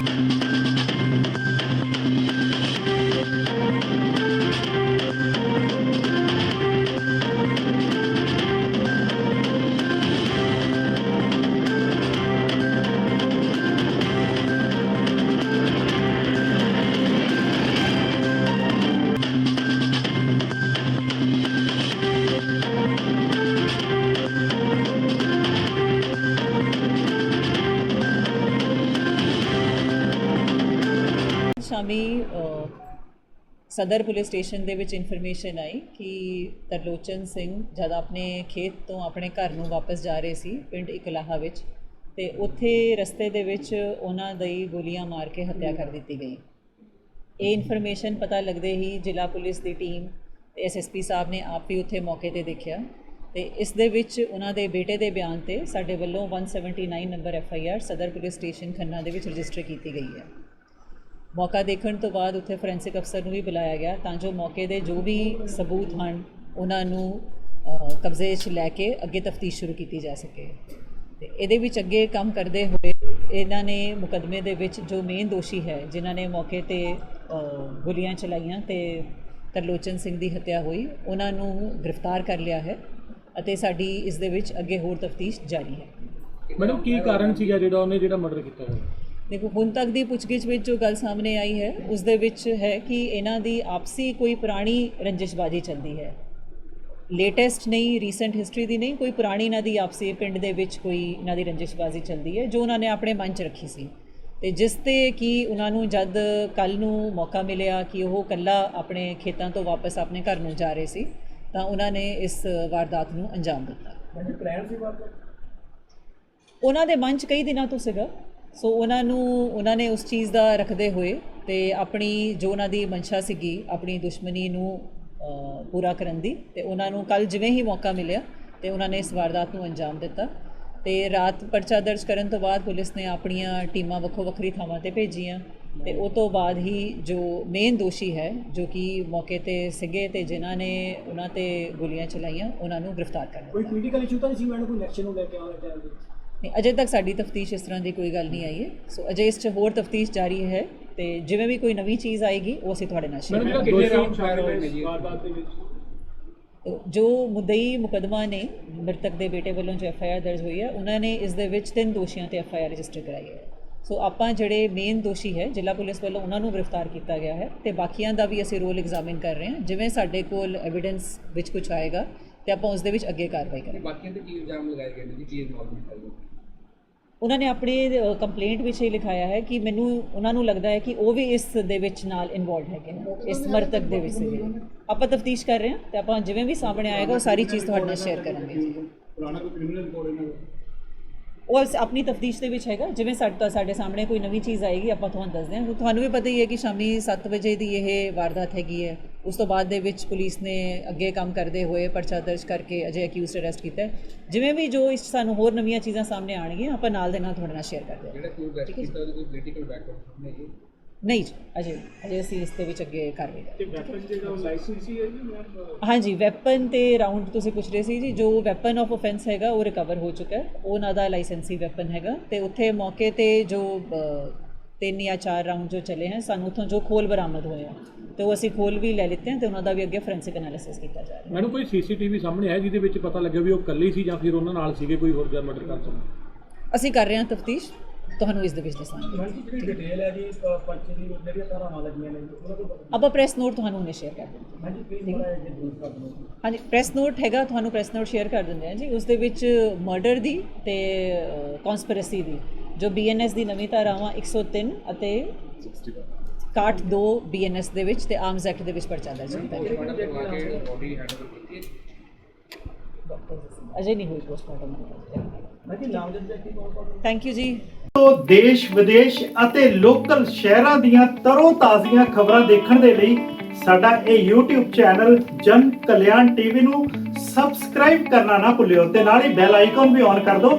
Música ਸ਼ਾਮੀ ਸਦਰ police station ਦੇ ਵਿੱਚ ਇਨਫੋਰਮੇਸ਼ਨ ਆਈ ਕਿ ਤਰਲੋਚਨ ਸਿੰਘ ਜਦ ਆਪਣੇ ਖੇਤ ਤੋਂ ਆਪਣੇ ਘਰ ਨੂੰ ਵਾਪਸ ਜਾ ਰਹੇ ਸੀ, ਪਿੰਡ ਇਕਲਾਹਾ ਵਿੱਚ, ਤੇ ਉੱਥੇ ਰਸਤੇ ਦੇ ਵਿੱਚ ਉਹਨਾਂ ਦੀ ਗੋਲੀਆਂ ਮਾਰ ਕੇ ਹੱਤਿਆ ਕਰ ਦਿੱਤੀ ਗਈ। ਇਹ ਇਨਫੋਰਮੇਸ਼ਨ ਪਤਾ ਲੱਗਦੇ ਹੀ ਜ਼ਿਲ੍ਹਾ ਪੁਲਿਸ ਦੀ ਟੀਮ ਤੇ ਐਸਐਸਪੀ ਸਾਹਿਬ ਨੇ ਆਪ ਵੀ ਉੱਥੇ ਮੌਕੇ ਤੇ ਦੇਖਿਆ ਤੇ ਇਸ ਦੇ ਵਿੱਚ ਉਹਨਾਂ ਦੇ ਬੇਟੇ ਦੇ ਬਿਆਨ ਤੇ ਸਾਡੇ ਵੱਲੋਂ 179 number FIR Sadar police station Khanna ਦੇ ਵਿੱਚ ਰਜਿਸਟਰ ਕੀਤੀ ਗਈ ਹੈ। ਮੌਕਾ ਦੇਖਣ ਤੋਂ ਬਾਅਦ ਉੱਥੇ ਫੋਰੈਂਸਿਕ ਅਫਸਰ ਨੂੰ ਵੀ ਬੁਲਾਇਆ ਗਿਆ ਤਾਂ ਜੋ ਮੌਕੇ ਦੇ ਜੋ ਵੀ ਸਬੂਤ ਹਨ, ਉਹਨਾਂ ਨੂੰ ਕਬਜ਼ੇ 'ਚ ਲੈ ਕੇ ਅੱਗੇ ਤਫਤੀਸ਼ ਸ਼ੁਰੂ ਕੀਤੀ ਜਾ ਸਕੇ। ਤੇ ਇਹਦੇ ਵਿੱਚ ਅੱਗੇ ਕੰਮ ਕਰਦੇ ਹੋਏ ਇਹਨਾਂ ਨੇ ਮੁਕਦਮੇ ਦੇ ਵਿੱਚ ਜੋ ਮੇਨ ਦੋਸ਼ੀ ਹੈ, ਜਿਨ੍ਹਾਂ ਨੇ ਮੌਕੇ ਤੇ ਗੋਲੀਆਂ ਚਲਾਈਆਂ ਤੇ ਤਰਲੋਚਨ ਸਿੰਘ ਦੀ ਹੱਤਿਆ ਹੋਈ, ਉਹਨਾਂ ਨੂੰ ਗ੍ਰਿਫਤਾਰ ਕਰ ਲਿਆ ਹੈ ਅਤੇ ਸਾਡੀ ਇਸ ਦੇ ਵਿੱਚ ਅੱਗੇ ਹੋਰ ਤਫਤੀਸ਼ ਜਾਰੀ ਹੈ। ਮੈਡਮ, ਕੀ ਕਾਰਨ ਸੀਗਾ ਜਿਹੜਾ ਉਹਨੇ ਜਿਹੜਾ ਮਰਡਰ ਕੀਤਾ ਹੈ ਦੇਖੋ ਹੁਣ ਤੱਕ ਦੀ ਪੁੱਛਗਿੱਛ ਵਿੱਚ ਜੋ ਗੱਲ ਸਾਹਮਣੇ ਆਈ ਹੈ ਉਸ ਦੇ ਵਿੱਚ ਹੈ ਕਿ ਇਹਨਾਂ ਦੀ ਆਪਸੀ ਕੋਈ ਪੁਰਾਣੀ ਰੰਜਿਸ਼ਬਾਜੀ ਚੱਲਦੀ ਹੈ। ਲੇਟੈਸਟ ਨਹੀਂ ਰੀਸੈਂਟ ਹਿਸਟਰੀ ਦੀ ਨਹੀਂ ਕੋਈ ਪੁਰਾਣੀ ਇਹਨਾਂ ਦੀ ਆਪਸੀ ਪਿੰਡ ਦੇ ਵਿੱਚ ਕੋਈ ਇਹਨਾਂ ਦੀ ਰੰਜਿਸ਼ਬਾਜੀ ਚੱਲਦੀ ਹੈ ਜੋ ਉਹਨਾਂ ਨੇ ਆਪਣੇ ਮਨ 'ਚ ਰੱਖੀ ਸੀ। ਤੇ ਜਿਸ ਤੇ ਕਿ ਉਹਨਾਂ ਨੂੰ ਜਦ ਕੱਲ ਨੂੰ ਮੌਕਾ ਮਿਲਿਆ ਕਿ ਉਹ ਕੱਲਾ ਆਪਣੇ ਖੇਤਾਂ ਤੋਂ ਵਾਪਸ ਆਪਣੇ ਘਰ ਨੂੰ ਜਾ ਰਹੇ ਸੀ ਤਾਂ ਉਹਨਾਂ ਨੇ ਇਸ ਵਾਰਦਾਤ ਨੂੰ ਅੰਜਾਮ ਦਿੱਤਾ। ਉਹਨਾਂ ਦੇ ਮਨ 'ਚ ਕਈ ਦਿਨਾਂ ਤੋਂ ਸੀਗਾ। ਸੋ ਉਹਨਾਂ ਨੂੰ, ਉਹਨਾਂ ਨੇ ਉਸ ਚੀਜ਼ ਦਾ ਰੱਖਦੇ ਹੋਏ ਤੇ ਆਪਣੀ ਜੋ ਉਹਨਾਂ ਦੀ ਮਨਸ਼ਾ ਸੀਗੀ, ਆਪਣੀ ਦੁਸ਼ਮਣੀ ਨੂੰ ਪੂਰਾ ਕਰਨ ਦੀ ਤੇ ਉਹਨਾਂ ਨੂੰ ਕੱਲ ਜਿਵੇਂ ਹੀ ਮੌਕਾ ਮਿਲਿਆ ਤੇ ਉਹਨਾਂ ਨੇ ਇਸ ਵਾਰਦਾਤ ਨੂੰ ਅੰਜਾਮ ਦਿੱਤਾ। ਤੇ ਰਾਤ ਪਰਚਾ ਦਰਜ ਕਰਨ ਤੋਂ ਬਾਅਦ ਪੁਲਿਸ ਨੇ ਆਪਣੀਆਂ ਟੀਮਾਂ ਵੱਖੋ ਵੱਖਰੀ ਥਾਵਾਂ ਤੇ ਭੇਜੀਆਂ ਤੇ ਉਹ ਤੋਂ ਬਾਅਦ ਹੀ ਜੋ ਮੇਨ ਦੋਸ਼ੀ ਹੈ, ਜੋ ਕਿ ਮੌਕੇ ਤੇ ਸੀਗੇ ਤੇ ਜਿਨ੍ਹਾਂ ਨੇ ਉਹਨਾਂ ਤੇ ਗੋਲੀਆਂ ਚਲਾਈਆਂ, ਉਹਨਾਂ ਨੂੰ ਗ੍ਰਿਫਤਾਰ ਕਰ ਲਿਆ। ਕੋਈ ਪੋਲੀਟੀਕਲ ਇਸ਼ੂ ਤਾਂ ਨਹੀਂ ਸੀ ਮੈਡਮ, ਕੋਈ ਇਲੈਕਸ਼ਨ ਨੂੰ ਲੈ ਕੇ ਆਉਣ ਟਾਈਮ ਦੇ ਨਹੀਂ ਅਜੇ ਤੱਕ ਸਾਡੀ ਤਫਤੀਸ਼ ਇਸ ਤਰ੍ਹਾਂ ਦੀ ਕੋਈ ਗੱਲ ਨਹੀਂ ਆਈ ਹੈ। ਸੋ ਅਜੇ ਇਸ 'ਚ ਹੋਰ ਤਫਤੀਸ਼ ਜਾਰੀ ਹੈ ਤੇ ਜਿਵੇਂ ਵੀ ਕੋਈ ਨਵੀਂ ਚੀਜ਼ ਆਏਗੀ ਉਹ ਅਸੀਂ ਤੁਹਾਡੇ ਨਾਲ ਸ਼ੇਅਰ ਕਰਾਂਗੇ। ਜੀ? ਮੁਦਈ ਮੁਕਦਮਾ ਨੇ ਮ੍ਰਿਤਕ ਦੇ ਬੇਟੇ ਵੱਲੋਂ ਜੋ ਐਫਆਈਆਰ ਦਰਜ ਹੋਈ ਹੈ ਉਹਨਾਂ ਨੇ ਇਸ ਦੇ ਵਿੱਚ ਤਿੰਨ ਦੋਸ਼ੀਆਂ ਤੇ ਐਫਆਈਆਰ ਰਜਿਸਟਰ ਕਰਾਈ ਹੈ। ਸੋ ਆਪਾਂ ਜਿਹੜੇ ਮੇਨ ਦੋਸ਼ੀ ਹੈ ਜ਼ਿਲ੍ਹਾ ਪੁਲਿਸ ਵੱਲੋਂ ਉਹਨਾਂ ਨੂੰ ਗ੍ਰਿਫਤਾਰ ਕੀਤਾ ਗਿਆ ਹੈ ਤੇ ਬਾਕੀਆਂ ਦਾ ਵੀ ਅਸੀਂ ਰੋਲ ਐਗਜ਼ਾਮਿਨ ਕਰ ਰਹੇ ਹਾਂ। ਜਿਵੇਂ ਸਾਡੇ ਕੋਲ ਐਵੀਡੈਂਸ ਵਿੱਚ ਕੁਝ ਆਏਗਾ ਤੇ ਆਪਾਂ ਉਸ ਦੇ ਵਿੱਚ ਅੱਗੇ ਕਾਰਵਾਈ ਕਰਾਂਗੇ। ਬਾਕੀਆਂ ਤੇ ਕੀ ਇਲਜ਼ਾਮ ਲਗਾਏ ਗਏ ਨੇ ਜੀ ਕੀ ਇਨਵੋਲਵਮੈਂਟ ਹੈ ਉਹਨਾਂ ਨੇ ਆਪਣੀ ਕੰਪਲੇਂਟ ਵਿੱਚ ਇਹ ਲਿਖਾਇਆ ਹੈ ਕਿ ਮੈਨੂੰ ਉਹਨਾਂ ਨੂੰ ਲੱਗਦਾ ਹੈ ਕਿ ਉਹ ਵੀ ਇਸ ਦੇ ਵਿੱਚ ਨਾਲ ਇਨਵੋਲਡ ਹੈਗੇ ਨੇ ਇਸ ਮਰਤਕ ਦੇ ਵਿੱਚ ਸੀਗੇ। ਆਪਾਂ ਤਫਤੀਸ਼ ਕਰ ਰਹੇ ਹਾਂ ਤੇ ਆਪਾਂ ਜਿਵੇਂ ਵੀ ਸਾਹਮਣੇ ਆਏਗਾ ਉਹ ਸਾਰੀ ਚੀਜ਼ ਤੁਹਾਡੇ ਨਾਲ ਸ਼ੇਅਰ ਕਰਾਂਗੇ। ਜੀ ਪੁਰਾਣਾ ਕੋਈ ਕ੍ਰਿਮੀਨਲ ਰਿਕਾਰਡ ਇਹਨਾਂ ਦਾ? ਉਹ ਆਪਣੀ ਤਫਤੀਸ਼ ਦੇ ਵਿੱਚ ਹੈਗਾ। ਜਿਵੇਂ ਸਾਡੇ ਸਾਡੇ ਸਾਹਮਣੇ ਕੋਈ ਨਵੀਂ ਚੀਜ਼ ਆਏਗੀ ਆਪਾਂ ਤੁਹਾਨੂੰ ਦੱਸਦੇ ਹਾਂ। ਤੁਹਾਨੂੰ ਵੀ ਪਤਾ ਹੀ ਹੈ ਕਿ ਸ਼ਾਮੀ 7 ਵਜੇ ਦੀ ਇਹ ਵਾਰਦਾਤ ਹੈਗੀ ਹੈ। ਉਸ ਤੋਂ ਬਾਅਦ ਦੇ ਵਿੱਚ ਪੁਲਿਸ ਨੇ ਅੱਗੇ ਕੰਮ ਕਰਦੇ ਹੋਏ ਪਰਚਾ ਦਰਜ ਕਰਕੇ ਅਜੇ ਅਕਿਊਜ਼ਡ ਅਰੈਸਟ ਕੀਤਾ। ਜਿਵੇਂ ਵੀ ਜੋ ਇਸ ਸਾਨੂੰ ਹੋਰ ਨਵੀਆਂ ਚੀਜ਼ਾਂ ਸਾਹਮਣੇ ਆਣਗੀਆਂ ਆਪਾਂ ਨਾਲ ਦੇ ਨਾਲ ਤੁਹਾਡੇ ਨਾਲ ਸ਼ੇਅਰ ਕਰਦੇ ਹਾਂ। ਜਿਹੜਾ ਕਿਉਂ ਅਰੈਸਟ ਕੀਤਾ ਉਹਦਾ ਕੋਈ ਪੋਲੀਟੀਕਲ ਬੈਕਗ੍ਰਾਉਂਡ ਨਹੀਂ ਜੀ? ਨਹੀਂ ਜੀ ਅਜੇ ਅਜੇ ਅਸੀਂ ਇਸ ਦੇ ਵਿੱਚ ਅੱਗੇ ਤੇ ਵੈਪਨ ਜਿਹੜਾ ਉਹ ਲਾਇਸੈਂਸੀ ਹੈ ਜੀ ਮੈਮ ਹਾਂਜੀ ਵੈਪਨ ਤੇ ਰਾਉਂਡ ਤੁਸੀਂ ਪੁੱਛ ਰਹੇ ਸੀ ਜੀ ਜੋ ਵੈਪਨ ਆਫ ਆਫੈਂਸ ਹੈਗਾ ਉਹ ਰਿਕਵਰ ਹੋ ਚੁੱਕਾ ਹੈ। ਉਹ ਉਹਨਾਂ ਦਾ ਲਾਇਸੈਂਸੀ ਵੈਪਨ ਹੈਗਾ ਤੇ ਉੱਥੇ ਮੌਕੇ ਤੇ ਜੋ ਤਿੰਨ ਜਾਂ ਚਾਰ ਰਾਉਂਡ ਜੋ ਚਲੇ ਹਨ ਸਾਨੂੰ ਉੱਥੋਂ ਜੋ ਖੋਲ ਬਰਾਮਦ ਹੋਏ ਆ ਤੇ ਉਹ ਅਸੀਂ ਖੋਲ ਵੀ ਲੈ ਲਿੱਤੇ ਹਨ ਤੇ ਉਹਨਾਂ ਦਾ ਵੀ ਅੱਗੇ ਫੋਰੈਂਸਿਕ ਐਨਾਲਿਸਿਸ ਕੀਤਾ ਜਾ ਰਿਹਾ ਹੈ। ਮੈਨੂੰ ਕੋਈ ਸੀਸੀਟੀਵੀ ਸਾਹਮਣੇ ਆਇਆ ਜਿਹਦੇ ਵਿੱਚ ਪਤਾ ਲੱਗਿਆ ਵੀ ਉਹ ਇਕੱਲੀ ਸੀ ਜਾਂ ਫਿਰ ਉਹਨਾਂ ਨਾਲ ਸੀਗੇ ਕੋਈ ਹੋਰ ਜਾਂ ਮਰਡਰ ਕਰ ਸਕਦਾ ਅਸੀਂ ਕਰ ਰਹੇ ਹਾਂ ਤਫਤੀਸ਼ ਤੁਹਾਨੂੰ ਇਸ ਦੇ ਵਿੱਚ ਦੱਸਾਂਗੇ। ਜਿਹੜੀ ਡਿਟੇਲ ਹੈ। ਜੀ ਪਰਚੇ ਦੀ ਜਿਹੜੀਆਂ ਧਾਰਾਵਾਂ ਲੱਗੀਆਂ ਨੇ ਜੀ, ਉਹਨਾਂ ਤੋਂ ਆਪਾਂ ਪ੍ਰੈਸ ਨੋਟ ਤੁਹਾਨੂੰ ਹੁਣੇ ਸ਼ੇਅਰ ਕਰ ਦਿੰਦੇ ਹਾਂ। ਹਾਂਜੀ ਪਲੀਜ਼ ਹਾਂਜੀ ਪ੍ਰੈਸ ਨੋਟ ਹੈਗਾ ਤੁਹਾਨੂੰ ਪ੍ਰੈਸ ਨੋਟ ਸ਼ੇਅਰ ਕਰ ਦਿੰਦੇ ਹਾਂ ਜੀ। ਉਸ ਦੇ ਵਿੱਚ ਮਰਡਰ ਦੀ ਤੇ ਕਨਸਪੀਰੇਸੀ ਦੀ। ਜੋ ਬੀਐਨਐਸ ਦੀ ਨਵੀਂ ਧਾਰਾਵਾਂ 103 ਅਤੇ 62 ਬੀਐਨਐਸ ਦੇ ਵਿੱਚ ਤੇ ਆਰਮਸ ਐਕਟ ਦੇ ਵਿੱਚ ਪਰਚਾ ਦਰਜ ਕੀਤਾ ਗਿਆ। ਅਜੇ ਨਹੀਂ ਹੋਈ ਪੋਸਟਮਾਰਟਮ ਥੈਂਕ ਯੂ ਜੀ। ਤੋਂ ਦੇਸ਼ ਵਿਦੇਸ਼ ਅਤੇ ਲੋਕਲ ਸ਼ਹਿਰਾਂ ਦੀਆਂ ਤਰੋ ਤਾਜ਼ੀਆਂ ਖਬਰਾਂ ਦੇਖਣ ਦੇ ਲਈ ਸਾਡਾ ਇਹ YouTube ਚੈਨਲ ਜਨ ਕਲਿਆਣ ਟੀਵੀ ਨੂੰ ਸਬਸਕ੍ਰਾਈਬ ਕਰਨਾ ਨਾ ਭੁੱਲਿਓ ਤੇ ਨਾਲ ਹੀ ਬੈਲ ਆਈਕਨ ਵੀ ਔਨ ਕਰ ਦਿਓ